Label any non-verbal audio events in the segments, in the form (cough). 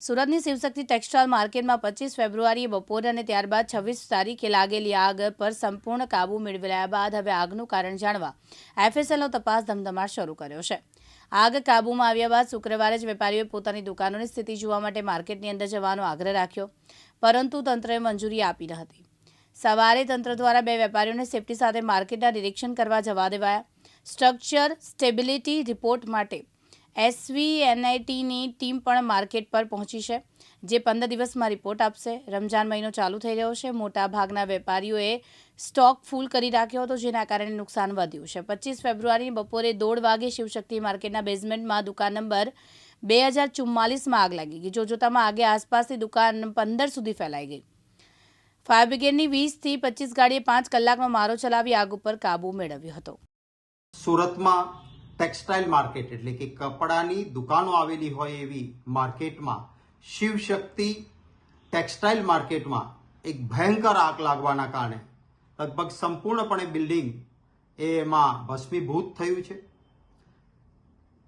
સુરતની શિવશક્તિ ટેક્સટાઇલ માર્કેટમાં પચીસ ફેબ્રુઆરીએ બપોરે અને ત્યારબાદ છવ્વીસ તારીખે લાગેલી આગ પર સંપૂર્ણ કાબૂ મેળવી બાદ હવે આગનું કારણ જાણવા એફએસએલનો તપાસ ધમધમાટ શરૂ કર્યો છે. આગ કાબૂમાં આવ્યા બાદ શુક્રવારે જ વેપારીઓએ પોતાની દુકાનોની સ્થિતિ જોવા માટે માર્કેટની અંદર જવાનો આગ્રહ રાખ્યો, પરંતુ તંત્રએ મંજૂરી આપી ન હતી. સવારે તંત્ર દ્વારા બે વેપારીઓને સેફટી સાથે માર્કેટના નિરીક્ષણ કરવા જવા દેવાયા. સ્ટ્રક્ચર સ્ટેબિલિટી રિપોર્ટ માટે એસવીએનઆઈટીની ટીમ પણ માર્કેટ પર પહોંચી છે, જે પંદર દિવસમાં રિપોર્ટ આપશે. રમજાન મહિનો ચાલુ થઈ રહ્યો છે. મોટા ભાગના વેપારીઓએ સ્ટોક ફૂલ કરી રાખ્યો હતો, જેના કારણે નુકસાન વધ્યું છે. પચીસ ફેબ્રુઆરી બપોરે દોઢ વાગે શિવશક્તિ માર્કેટના બેઝમેન્ટમાં દુકાન નંબર બે હજાર ચુમ્માલીસમાં આગ લાગી ગઈ. જોતજોતામાં આગે આસપાસની દુકાન પંદર સુધી ફેલાઈ ગઈ. ફાયર બ્રિગેડની વીસથી પચીસ ગાડીએ પાંચ કલાકમાં મારો ચલાવી આગ ઉપર કાબૂ મેળવ્યો હતો. સુરતમાં ટેક્સટાઇલ માર્કેટ એટલે કે કપડાની દુકાનો આવેલી હોય એવી માર્કેટમાં શિવશક્તિ ટેક્સટાઇલ માર્કેટમાં એક ભયંકર આગ લાગવાના કારણે લગભગ સંપૂર્ણપણે બિલ્ડિંગ એ એમાં ભસ્મીભૂત થયું છે.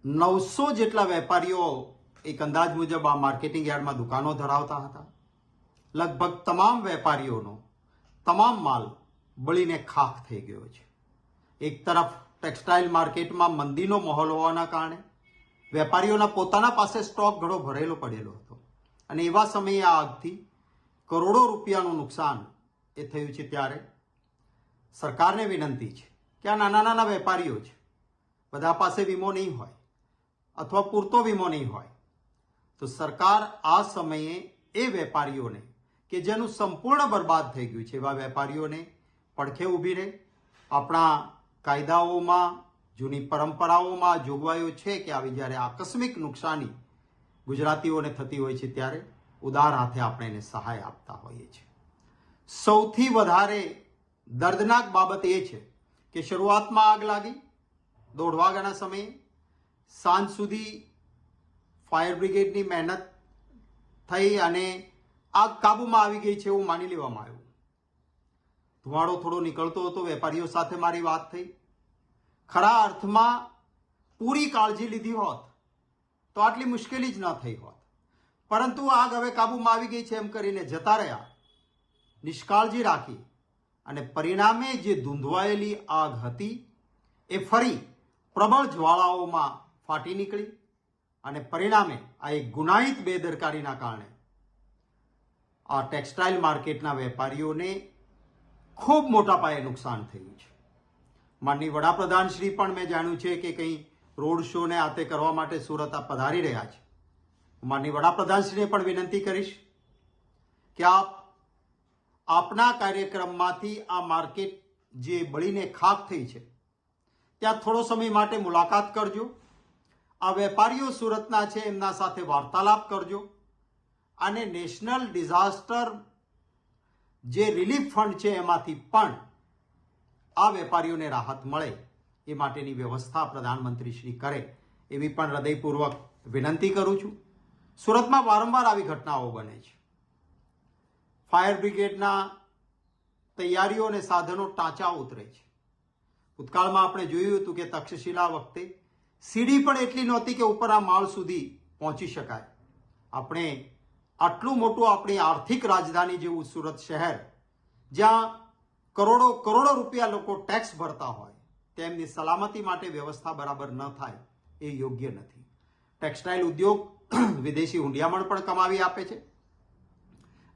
નવસો જેટલા વેપારીઓ એક અંદાજ મુજબ આ માર્કેટિંગ યાર્ડમાં દુકાનો ધરાવતા હતા. લગભગ તમામ વેપારીઓનો તમામ માલ બળીને ખાખ થઈ ગયો છે. એક તરફ ટેક્સટાઇલ માર્કેટમાં મંદીનો માહોલ હોવાના કારણે વેપારીઓના પોતાના પાસે સ્ટોક ઘણો ભરેલો પડેલો હતો. અને એવા સમયે આ આગથી કરોડો રૂપિયાનું નુકસાન એ થયું છે ત્યારે સરકારને વિનંતી છે કે આ નાના નાના વેપારીઓ છે. બધા પાસે વીમો નહીં હોય અથવા પૂરતો વીમો નહીં હોય તો સરકાર આ સમયે એ વેપારીઓને કે જેનું સંપૂર્ણ બરબાદ થઈ ગયું છે એવા વેપારીઓને પડખે ઊભી રહે આપણા કાયદાઓમાં, જૂની પરંપરાઓમાં જોગવાઈઓ છે કે આવી જ્યારે આકસ્મિક નુકસાની ગુજરાતીઓને થતી હોય છે ત્યારે ઉદાર હાથે આપણે એને સહાય આપતા હોઈએ છીએ. સૌથી વધારે દર્દનાક બાબત એ છે કે શરૂઆતમાં આગ લાગી દોઢ વાગ્યાના સમયે સાંજ સુધી ફાયર બ્રિગેડની મહેનત થઈ અને આગ કાબૂમાં આવી ગઈ છે એવું માની લેવામાં આવ્યું. ધુમાડો થોડો નીકળતો હતો, વેપારીઓ સાથે મારી વાત થઈ. ખરા અર્થમાં પૂરી કાળજી લીધી હોત, તો આટલી મુશ્કેલી જ ન થઈ હોત. પરંતુ આગ હવે કાબૂમાં આવી ગઈ છે એમ કરીને જતા રહ્યા, નિષ્કાળજી રાખી અને પરિણામે જે ધૂંધવાયેલી આગ હતી, એ ફરી પ્રબળ જ્વાળાઓમાં ફાટી નીકળી અને પરિણામે આ એક ગુનાહિત બેદરકારીના કારણે આ ટેક્સટાઇલ માર્કેટના વેપારીઓને ખૂબ મોટા પાયે નુકસાન થયું છે. માનની વડાપ્રધાન શ્રી પણ મેં જાણ્યું છે કે કંઈ રોડ શો ને આતે કરવા માટે સુરત આ પધારી રહ્યા છે. માનની વડાપ્રધાનશ્રીને પણ વિનંતી કરીશ કે આપ આપના કાર્યક્રમમાંથી આ માર્કેટ જે બળીને ખાક થઈ છે, ત્યાં થોડો સમય માટે મુલાકાત કરજો. આ વેપારીઓ સુરતના છે, એમના સાથે વાર્તાલાપ કરજો. અને નેશનલ ડિઝાસ્ટર જે રિલીફ ફંડ છે એમાંથી પણ આ વેપારીઓને રાહત મળે એ માટેની વ્યવસ્થા પ્રધાનમંત્રી શ્રી કરે એવી પણ હૃદયપૂર્વક વિનંતી કરું છું. સુરતમાં વારંવાર આવી ઘટનાઓ બને છે. ફાયર બ્રિગેડના તૈયારીઓ અને સાધનો ટાંચા ઉતરે છે. ભૂતકાળમાં આપણે જોયું હતું કે તક્ષશિલા વખતે સીડી પણ એટલી નહોતી કે ઉપર આ માળ સુધી પહોંચી શકાય. આપણે આટલું મોટું આપણી આર્થિક રાજધાની જેવું સુરત શહેર, જ્યાં કરોડો કરોડો રૂપિયા લોકો ટેક્સ ભરતા હોય, તેમની સલામતી માટે વ્યવસ્થા બરાબર ન થાય, એ યોગ્ય નથી. ટેક્સટાઇલ ઉદ્યોગ (clears throat) વિદેશી હુંડિયામણ પણ કમાવી આપે છે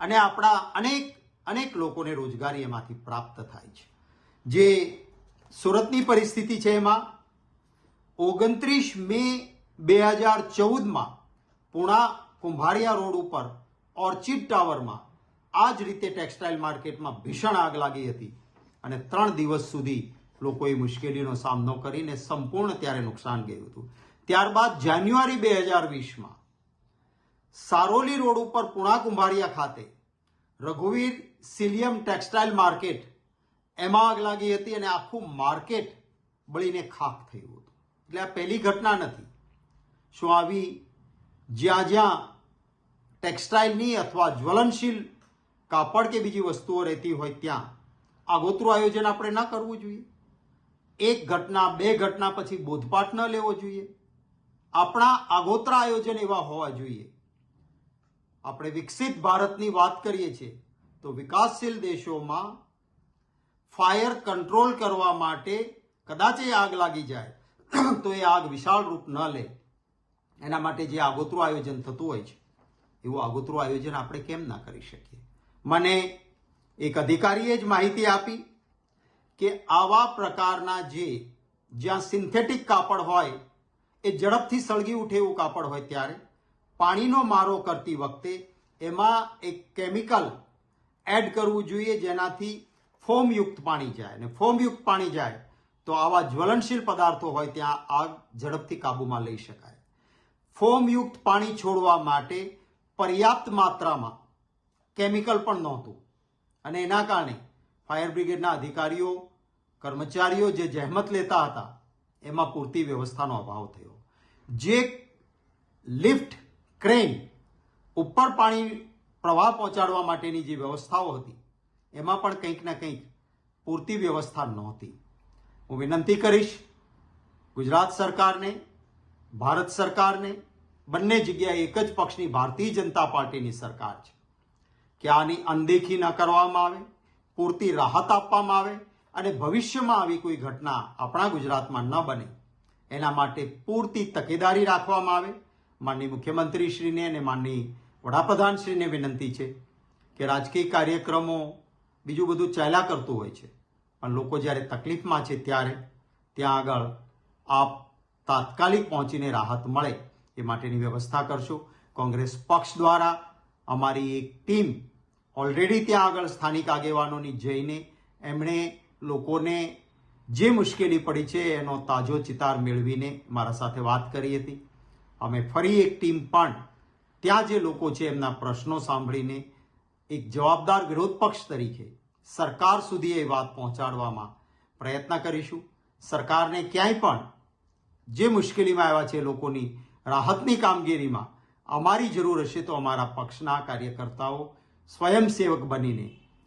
અને આપણા અનેક અનેક લોકોને રોજગારી એમાંથી પ્રાપ્ત થાય છે. જે સુરતની પરિસ્થિતિ છે એમાં, ઓગણત્રીસ મે બે હજાર ચૌદમાં પુણા કુંભારિયા રોડ ઉપર ઓર્ચિડ ટાવરમાં આ જ રીતે ટેક્સટાઇલ માર્કેટમાં ભીષણ આગ લાગી હતી અને ત્રણ દિવસ સુધી લોકોએ મુશ્કેલીનો સામનો કરીને સંપૂર્ણ ત્યારે નુકસાન ગયું હતું. ત્યારબાદ જાન્યુઆરી બે હજાર વીસમાં સારોલી રોડ ઉપર પુણા કુંભારિયા ખાતે રઘુવીર સિલિયમ ટેક્સટાઇલ માર્કેટ એમાં આગ લાગી હતી અને આખું માર્કેટ બળીને ખાખ થયું હતું. એટલે આ પહેલી ઘટના નથી. શું આવી જ્યાં જ્યાં ટેક્સટાઇલની અથવા જ્વલનશીલ કાપડ કે બીજી વસ્તુઓ રહેતી હોય ત્યાં. આગોતરું આયોજન આપણે ન કરવું જોઈએ. એક ઘટના, બે ઘટના પછી બોધપાઠ ન લેવો જોઈએ. આપણા આગોતરા આયોજન એવા હોવા જોઈએ. આપણે વિકસિત ભારતની વાત કરીએ છીએ, તો વિકાસશીલ દેશોમાં ફાયર કંટ્રોલ કરવા માટે કદાચ એ આગ લાગી જાય, તો એ આગ વિશાળ રૂપ ન લે. એના માટે જે આગોતરું આયોજન થતું હોય છે એવું આગોતરું આયોજન આપણે કેમ ના કરી શકીએ? મને એક અધિકારીએ જ માહિતી આપી કે આવા પ્રકારના જે જ્યાં સિન્થેટિક કાપડ હોય, એ ઝડપથી સળગી ઉઠે એવું કાપડ હોય ત્યારે, પાણીનો મારો કરતી વખતે એમાં એક કેમિકલ એડ કરવું જોઈએ જેનાથી ફોમયુક્ત પાણી જાય. અને ફોમયુક્ત પાણી જાય તો આવા જ્વલનશીલ પદાર્થો હોય ત્યાં આગ ઝડપથી કાબૂમાં લઈ શકાય. ફોમયુક્ત પાણી છોડવા માટે પર્યાપ્ત માત્રામાં કેમિકલ પણ નહોતું. અને એના કારણે ફાયર બ્રિગેડના અધિકારીઓ, કર્મચારીઓ જે જહેમત લેતા હતા, એમાં પૂરતી વ્યવસ્થાનો અભાવ થયો. જે લિફ્ટ ક્રેન ઉપર પાણી પ્રવાહ પહોંચાડવા માટેની જે વ્યવસ્થાઓ હતી, એમાં પણ કંઈક ને કંઈક પૂરતી વ્યવસ્થા નહોતી. હું વિનંતી કરીશ, ગુજરાત સરકારને, ભારત સરકારને બંને જગ્યાએ એક જ પક્ષની ભારતીય જનતા પાર્ટીની સરકાર છે. કે આની અનદેખી ન કરવામાં આવે, પૂરતી રાહત આપવામાં આવે અને ભવિષ્યમાં આવી કોઈ ઘટના આપણા ગુજરાતમાં ન બને, એના માટે પૂરતી તકેદારી રાખવામાં આવે. માનની મુખ્યમંત્રીશ્રીને અને માનની વડાપ્રધાનશ્રીને વિનંતી છે કે રાજકીય કાર્યક્રમો બીજું બધું ચાલ્યા કરતું હોય છે. પણ લોકો જ્યારે તકલીફમાં છે ત્યારે, ત્યાં આગળ આપ તાત્કાલિક પહોંચીને રાહત મળે. એ માટેની વ્યવસ્થા કરશું. કોંગ્રેસ પક્ષ દ્વારા અમારી એક ટીમ ઓલરેડી ત્યાં આગળ સ્થાનિક આગેવાનોની જઈને એમણે લોકોને જે મુશ્કેલી પડી છે એનો તાજો ચિતાર મેળવીને મારા સાથે વાત કરી હતી. અમે ફરી એક ટીમ પણ ત્યાં જે લોકો છે એમના પ્રશ્નો સાંભળીને એક જવાબદાર વિરોધ પક્ષ તરીકે સરકાર સુધી એ વાત પહોંચાડવામાં પ્રયત્ન કરીશું. સરકારને ક્યાંય પણ જે મુશ્કેલીમાં આવ્યા છે લોકોની રાહતની કામગીરીમાં અમારી જરૂર હશે તો અમારા પક્ષના કાર્યકર્તાઓ સ્વયંસેવક બનીને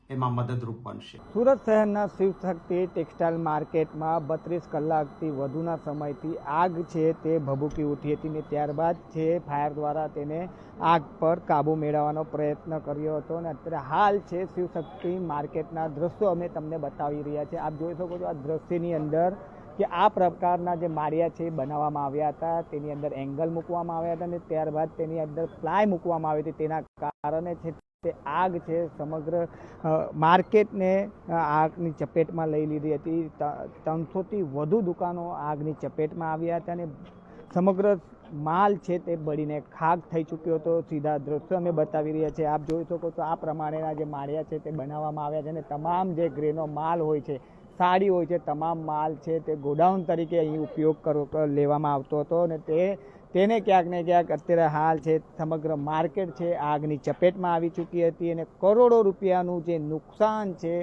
એમાં મદદરૂપ બનશે. સુરત શહેરના શિવશક્તિ ટેક્સટાઇલ માર્કેટમાં બત્રીસ કલાકથી વધુના સમયથી આગ છે તે ભભૂકી ઉઠી હતી ને ત્યારબાદ છે ફાયર દ્વારા તેને આગ પર કાબુ મેળવવાનો પ્રયત્ન કર્યો હતો અને અત્યારે હાલ છે શિવશક્તિ માર્કેટના દ્રશ્યો અમે તમને બતાવી રહ્યા છે આપ જોઈ શકો છો આ દ્રશ્યની અંદર કે આ પ્રકારના જે માળિયા છે એ બનાવવામાં આવ્યા હતા, તેની અંદર એંગલ મૂકવામાં આવ્યા હતા અને ત્યારબાદ તેની અંદર પ્લાય મૂકવામાં આવી હતી. તેના કારણે છે તે આગ છે સમગ્ર માર્કેટને આગની ચપેટમાં લઈ લીધી હતી. ત્રણસોથી વધુ દુકાનો આગની ચપેટમાં આવ્યા હતા અને સમગ્ર માલ છે તે બળીને ખાક થઈ ચૂક્યો હતો. સીધા દ્રશ્યો અમે બતાવી રહ્યા છીએ. આપ જોઈ શકો છો આ પ્રમાણેના જે માળિયા છે તે બનાવવામાં આવ્યા છે અને તમામ જે ગ્રેનો માલ હોય છે સાડી હોય છે, તમામ માલ છે તે ગોડાઉન તરીકે અહીં ઉપયોગ કરો લેવામાં આવતો હતો અને તે, તેને ક્યાંક ને ક્યાંક અત્યારે હાલ છે, સમગ્ર માર્કેટ છે, આગની ચપેટમાં આવી ચૂકી હતી અને કરોડો રૂપિયાનું જે નુકસાન છે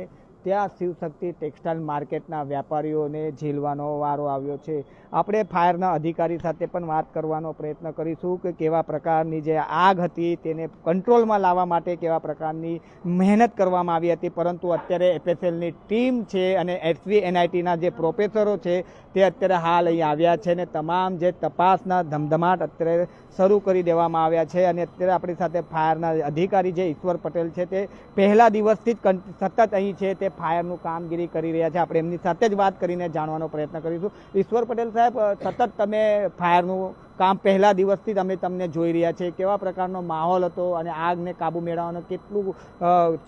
ત્યાં શિવશક્તિ ટેક્સટાઇલ માર્કેટના વેપારીઓને ઝીલવાનો વારો આવ્યો છે. આપણે ફાયરના અધિકારી સાથે પણ વાત કરવાનો પ્રયત્ન કરીશું કે કેવા પ્રકારની જે આગ હતી તેને કંટ્રોલમાં લાવવા માટે કેવા પ્રકારની મહેનત કરવામાં આવી હતી. પરંતુ અત્યારે એફએસએલની ટીમ છે અને એસવી એનઆઈટીના જે પ્રોફેસરો છે તે અત્યારે હાલ અહીં આવ્યા છે અને તમામ જે તપાસના ધમધમાટ અત્યારે શરૂ કરી દેવામાં આવ્યા છે. અને અત્યારે આપણી સાથે ફાયરના અધિકારી જે ઈશ્વર પટેલ છે તે પહેલા દિવસથી જ સતત અહીં છે. તે ફાયરનું કામગીરી કરી રહ્યા છે. આપણે એમની સાથે જ વાત કરીને જાણવાનો પ્રયત્ન કરીશું. ઈશ્વર પટેલ સાહેબ સતત તમે ફાયરનું કામ પહેલા દિવસથી અમે તમને જોઈ રહ્યા છે કેવા પ્રકારનો માહોલ હતો અને આગને કાબુ મેળવવાનો કેટલું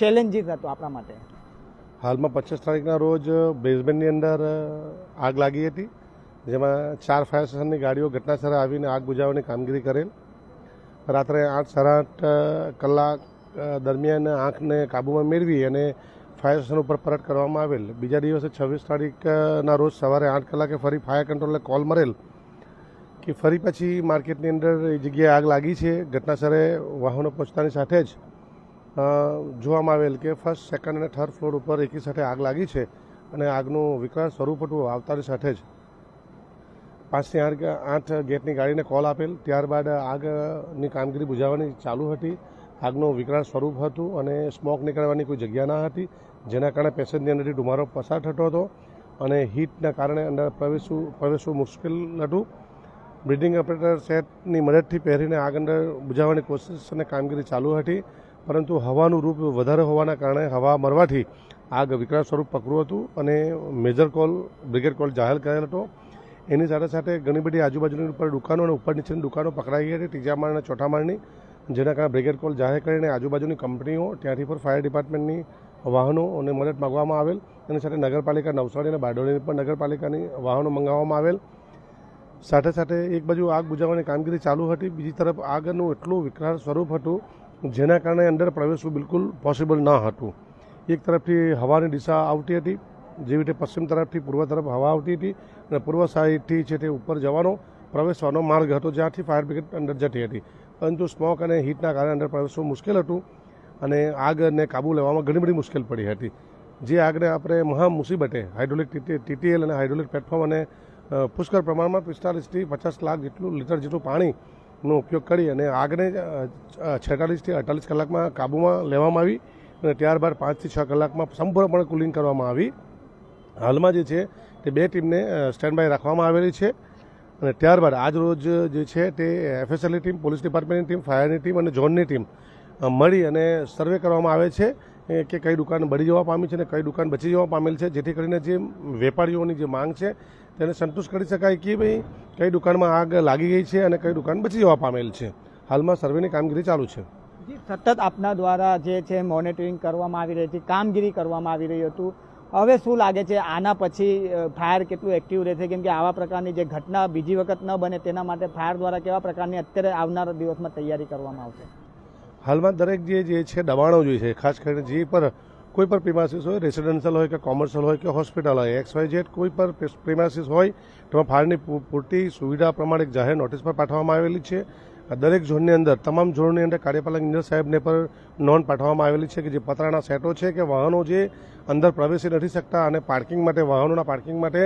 ચેલેન્જીસ હતો આપણા માટે? હાલમાં પચીસ તારીખના રોજ બેઝમેન્ટની અંદર આગ લાગી હતી, જેમાં ચાર ફાયર સ્ટેશનની ગાડીઓ ઘટનાસ્થળે આવીને આગ બુજાવવાની કામગીરી કરેલ. રાત્રે આઠ સાડા આઠ કલાક દરમિયાન આંખને કાબૂમાં મેળવી અને ફાયર સ્ટેશન ઉપર પરત કરવામાં આવેલ. બીજા દિવસે છવ્વીસ તારીખના રોજ સવારે આઠ કલાકે ફરી ફાયર કંટ્રોલને કોલ મળેલ કે ફરી પછી માર્કેટની અંદર એ જગ્યાએ આગ લાગી છે. ઘટનાસ્થળે વાહનો પહોંચતાની સાથે જ જોવામાં આવેલ કે ફર્સ્ટ, સેકન્ડ અને થર્ડ ફ્લોર ઉપર એકી સાથે આગ લાગી છે અને આગનું વિકરાળ સ્વરૂપ હતું આવતાની સાથે જ. પાંચથી આઠ આઠ ગેટની ગાડીને કોલ આપેલ. ત્યારબાદ આગની કામગીરી બુઝાવવાની ચાલુ હતી. આગનું વિકરાળ સ્વરૂપ હતું અને સ્મોક નીકળવાની કોઈ જગ્યા ના હતી. જેના કારણે પેસેન્જરની અંદરથી ધુમારો પસાર થતો હતો અને હીટના કારણે અંદર પ્રવેશવું પ્રવેશવું મુશ્કેલ હતું બ્રિડિંગ ઓપરેટર સેટની મદદથી પહેરીને આગ અંદર બુઝાવવાની કોશિશ અને કામગીરી ચાલુ હતી, પરંતુ હવાનું રૂપ વધારે હોવાના કારણે હવા મરવાથી આગ વિકરાળ સ્વરૂપ પકડ્યું હતું અને મેજર કોલ, બ્રિગેડ કોલ જાહેર કરેલ હતો. એની સાથે સાથે ઘણી બધી આજુબાજુની ઉપર દુકાનો અને ઉપર નીચેની દુકાનો પકડાઈ હતી, ત્રીજા માળ અને ચોથા માળની, જેના કારણે બ્રિગેડ કોલ જાહેર કરીને આજુબાજુની કંપનીઓ, ત્યાંથી પણ ફાયર ડિપાર્ટમેન્ટની વાહનો અને મદદ માગવામાં આવેલ. અને સાથે નગરપાલિકા નવસારી અને બારડોલીની પણ નગરપાલિકાની વાહનો મંગાવવામાં આવેલ. સાથે સાથે એક બાજુ આગ બુજાવવાની કામગીરી ચાલુ હતી. બીજી તરફ આગનું એટલું વિકરાળ સ્વરૂપ હતું, જેના કારણે અંદર પ્રવેશવું બિલકુલ પોસિબલ ન હતું. એક તરફથી હવાની દિશા આવતી હતી, જેવી રીતે પશ્ચિમ તરફથી પૂર્વ તરફ હવા આવતી હતી અને પૂર્વ સાઈડથી છે તે ઉપર જવાનો પ્રવેશવાનો માર્ગ હતો, જ્યાંથી ફાયર બ્રિગેડ અંદર જતી હતી. પરંતુ સ્મોક અને હીટના કારણે અંદર પ્રવેશવું મુશ્કેલ હતું. અને આગને કાબુ લેવામાં ઘણી બધી મુશ્કેલ પડી હતી. જે આગને આપણે મહા મુસીબતે હાઇડ્રોલિક ટીટીએલ અને હાઇડ્રોલિક પ્લેટફોર્મ અને પુષ્કળ પ્રમાણમાં પિસ્તાલીસથી પચાસ લાખ જેટલું લીટર જેટલું પાણીનો ઉપયોગ કરી અને આગને છેતાલીસથી અડતાલીસ કલાકમાં કાબૂમાં લેવામાં આવી અને ત્યારબાદ પાંચથી છ કલાકમાં સંપૂર્ણપણે કુલિંગ કરવામાં આવી. હાલમાં જે છે તે બે ટીમને સ્ટેન્ડ બાય રાખવામાં આવેલી છે અને ત્યારબાદ આજ રોજ જે છે તે એફએસએલની ટીમ, પોલીસ ડિપાર્ટમેન્ટની ટીમ, ફાયરની ટીમ અને ઝોનની ટીમ મળી અને સર્વે કરવામાં આવે છે કે કઈ દુકાન બળી જવા પામી છે અને કઈ દુકાન બચી જવા પામેલ છે, જેથી કરીને જે વેપારીઓની જે માંગ છે, તેને સંતુષ્ટ કરી શકાય કે ભાઈ કઈ દુકાનમાં આગ લાગી ગઈ છે અને કઈ દુકાન બચી જવા પામેલ છે. હાલમાં સર્વેની કામગીરી ચાલુ છે. સતત આપના દ્વારા જે છે મોનિટરિંગ કરવામાં આવી રહી હતી, કામગીરી કરવામાં આવી રહી હતું. હવે શું લાગે છે, આના પછી ફાયર કેટલું એક્ટિવ રહેશે? કેમ કે આવા પ્રકારની જે ઘટના બીજી વખત ન બને, તેના માટે ફાયર દ્વારા કેવા પ્રકારની અત્યારે આવનારા દિવસમાં તૈયારી કરવામાં આવશે? હાલમાં દરેક જે જે છે દબાણો જોઈએ છે, ખાસ કરીને જે પર કોઈ પણ પ્રિમાસીસ હોય રેસિડેન્શિયલ હોય કે કોમર્શિયલ હોય કે હોસ્પિટલ હોય એક્સ વાય ઝેડ કોઈ પણ પ્રિમાસીસ હોય, તેમાં ફાળની પૂરતી સુવિધા પ્રમાણે જાહેર નોટિસ પર પાઠવવામાં આવેલી છે. દરેક ઝોનની અંદર, તમામ ઝોનની અંદર કાર્યપાલક ઇન્જિનિયર સાહેબને પર નોંધ પાઠવવામાં આવેલી છે કે જે પતરાના સેટો છે કે વાહનો જે અંદર પ્રવેશી નથી શકતા અને પાર્કિંગ માટે, વાહનોના પાર્કિંગ માટે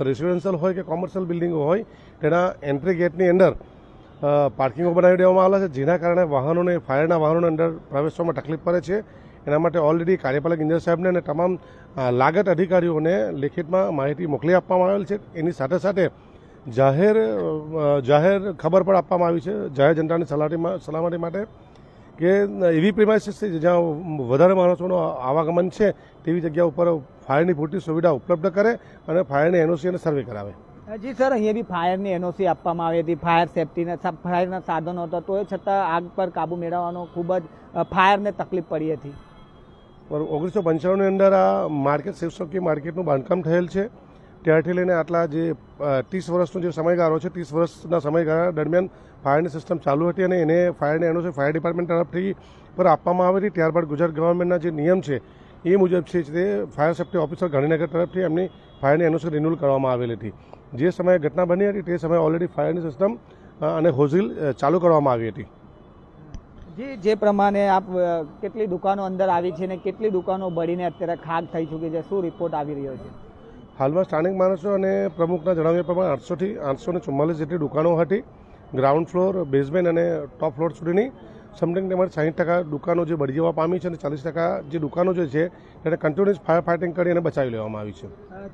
રેસિડેન્શિયલ હોય કે કોમર્શિયલ બિલ્ડિંગો હોય, તેના એન્ટ્રી ગેટની અંદર પાર્કિંગો બનાવી દેવામાં આવેલા છે, જેના કારણે વાહનોને, ફાયરના વાહનોને અંદર પ્રવેશવામાં તકલીફ પડે છે. એના માટે ઓલરેડી કાર્યપાલક ઇન્જિનિયર સાહેબને અને તમામ લાગત અધિકારીઓને લેખિતમાં માહિતી મોકલી આપવામાં આવેલ છે. એની સાથે સાથે જાહેર જાહેર ખબર પણ આપવામાં આવી છે, જાહેર જનતાની સલામતીમાં, સલામતી માટે કે એવી પ્રિમાઇસીસ છે જ્યાં વધારે માણસોનું આવાગમન છે, તેવી જગ્યા ઉપર ફાયરની પૂરતી સુવિધા ઉપલબ્ધ કરે અને ફાયરની એનઓસી અને સર્વે કરાવે. જી, સર, અહીંયા બી ફાયરની એનઓસી આપવામાં આવી હતી. ફાયર સેફટીના ફાયરના સાધનો હતા. તો એ છતાં આગ પર કાબુ મેળવવાનો ખૂબ જ ફાયરને તકલીફ પડી હતી. ઓગણીસો પંચાણુંની અંદર આ માર્કેટ શિવસોકી માર્કેટનું બાંધકામ થયેલ છે. ત્યારથી લઈને આટલા જે ત્રીસ વર્ષનો જે સમયગાળો છે, ત્રીસ વર્ષના સમયગાળા દરમિયાન ફાયરની સિસ્ટમ ચાલુ હતી અને એને ફાયરની એનઓસી ફાયર ડિપાર્ટમેન્ટ તરફથી પર આપવામાં આવી હતી. ત્યારબાદ ગુજરાત ગવર્મેન્ટના જે નિયમ છે, એ મુજબ છે તે ફાયર સેફટી ઓફિસર ગાંધીનગર તરફથી એમની ફાયરની એનઓસી રિન્યુઅલ કરવામાં આવેલી હતી. જે સમયે ઘટના બની હતી તે સમયે ઓલરેડી ફાયરની સિસ્ટમ અને હોઝિલ ચાલુ કરવામાં આવી હતી. જી જે પ્રમાણે આપ કેટલી દુકાનો અંદર આવી છે ને કેટલી દુકાનો બળીને અત્યારે ખાક થઈ ચૂકી છે શું રિપોર્ટ આવી રહ્યો છે? હાલમાં સ્થાનિક માણસો અને પ્રમુખના જણાવ્યા પ્રમાણે આઠસોથી આઠસો ને ચુમ્માલીસ જેટલી દુકાનો હતી. ગ્રાઉન્ડ ફ્લોર બેઝમેન્ટ અને ટોપ ફ્લોર સુધીની. સમથિંગ તેમજ સાહીઠ ટકા દુકાનો જે બળી જવા પામી છે અને ચાલીસ ટકા જે દુકાનો જે છે તેને કન્ટિન્યુઅસ ફાયર ફાઇટિંગ કરી અને બચાવી લેવામાં આવી છે.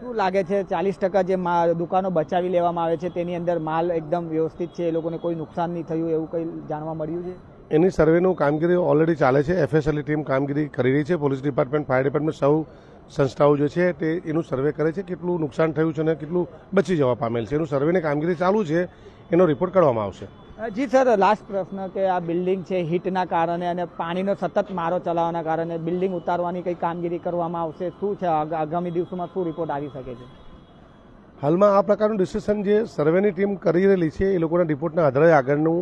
શું લાગે છે ચાલીસ ટકા જે દુકાનો બચાવી લેવામાં આવે છે તેની અંદર માલ એકદમ વ્યવસ્થિત છે એ લોકોને કોઈ નુકસાન નહીં થયું એવું કંઈ જાણવા મળ્યું છે? એની સર્વેનું કામગીરી ઓલરેડી ચાલે છે એફએસએલની ટીમ કામગીરી કરી રહી છે પોલીસ ડિપાર્ટમેન્ટ ફાયર ડિપાર્ટમેન્ટ સૌ સંસ્થાઓ જે છે તે એનું સર્વે કરે છે કેટલું નુકસાન થયું છે અને કેટલું બચી જવા પામેલ છે. એનું સર્વેની કામગીરી ચાલુ છે એનો રિપોર્ટ કરવામાં આવશે. જી સર લાસ્ટ પ્રશ્ન કે આ બિલ્ડિંગ છે હીટના કારણે અને પાણીનો સતત મારો ચલાવવાના કારણે બિલ્ડિંગ ઉતારવાની કઈ કામગીરી કરવામાં આવશે? શું છે? આગામી દિવસોમાં શું રિપોર્ટ આવી શકે છે? હાલમાં આ પ્રકારનું ડિસિશન જે સર્વેની ટીમ કરી રહેલી છે, એ લોકોના રિપોર્ટના આધારે આગળનું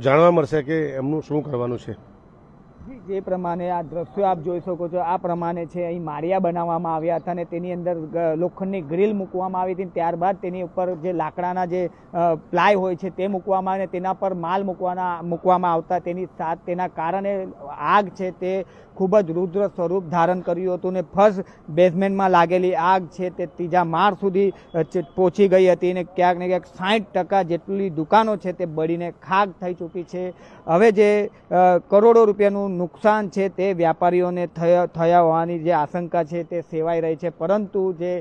જાણવા મળશે કે એમનું શું કરવાનું છે. જી, પ્રમાણે આ દ્રશ્યો આપ જોઈ શકો છો આ પ્રમાણે છે અહીં માળિયા બનાવવામાં આવ્યા હતા અને તેની અંદર લોખંડની ગ્રીલ મૂકવામાં આવી હતી ત્યારબાદ તેની ઉપર જે લાકડાના જે પ્લાય હોય છે તે મૂકવામાં અને તેના પર માલ મૂકવાના મૂકવામાં આવતા તેની સાથ તેના કારણે આગ છે તે ખૂબ જ રુદ્ર સ્વરૂપ ધારણ કર્યું હતું ને ફર્સ્ટ બેઝમેન્ટમાં લાગેલી આગ છે તે ત્રીજા માળ સુધી પહોંચી ગઈ હતી અને ક્યાંક ને ક્યાંક સાઠ ટકા જેટલી દુકાનો છે તે બળીને ખાક થઈ ચૂકી છે. હવે જે કરોડો રૂપિયાનું નુકસાન છે તે વ્યાપારીઓને થયા હોવાની જે આશંકા છે તે સેવાઈ રહી છે. પરંતુ જે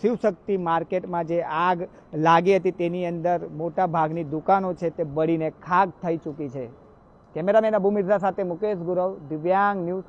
શિવશક્તિ માર્કેટમાં જે આગ લાગી હતી તેની અંદર મોટા ભાગની દુકાનો છે તે બળીને ખાક થઈ ચૂકી છે. કેમેરામેન અબુ મિર્ઝા સાથે મુકેશ ગુરવ, દિવ્યાંગ ન્યૂઝ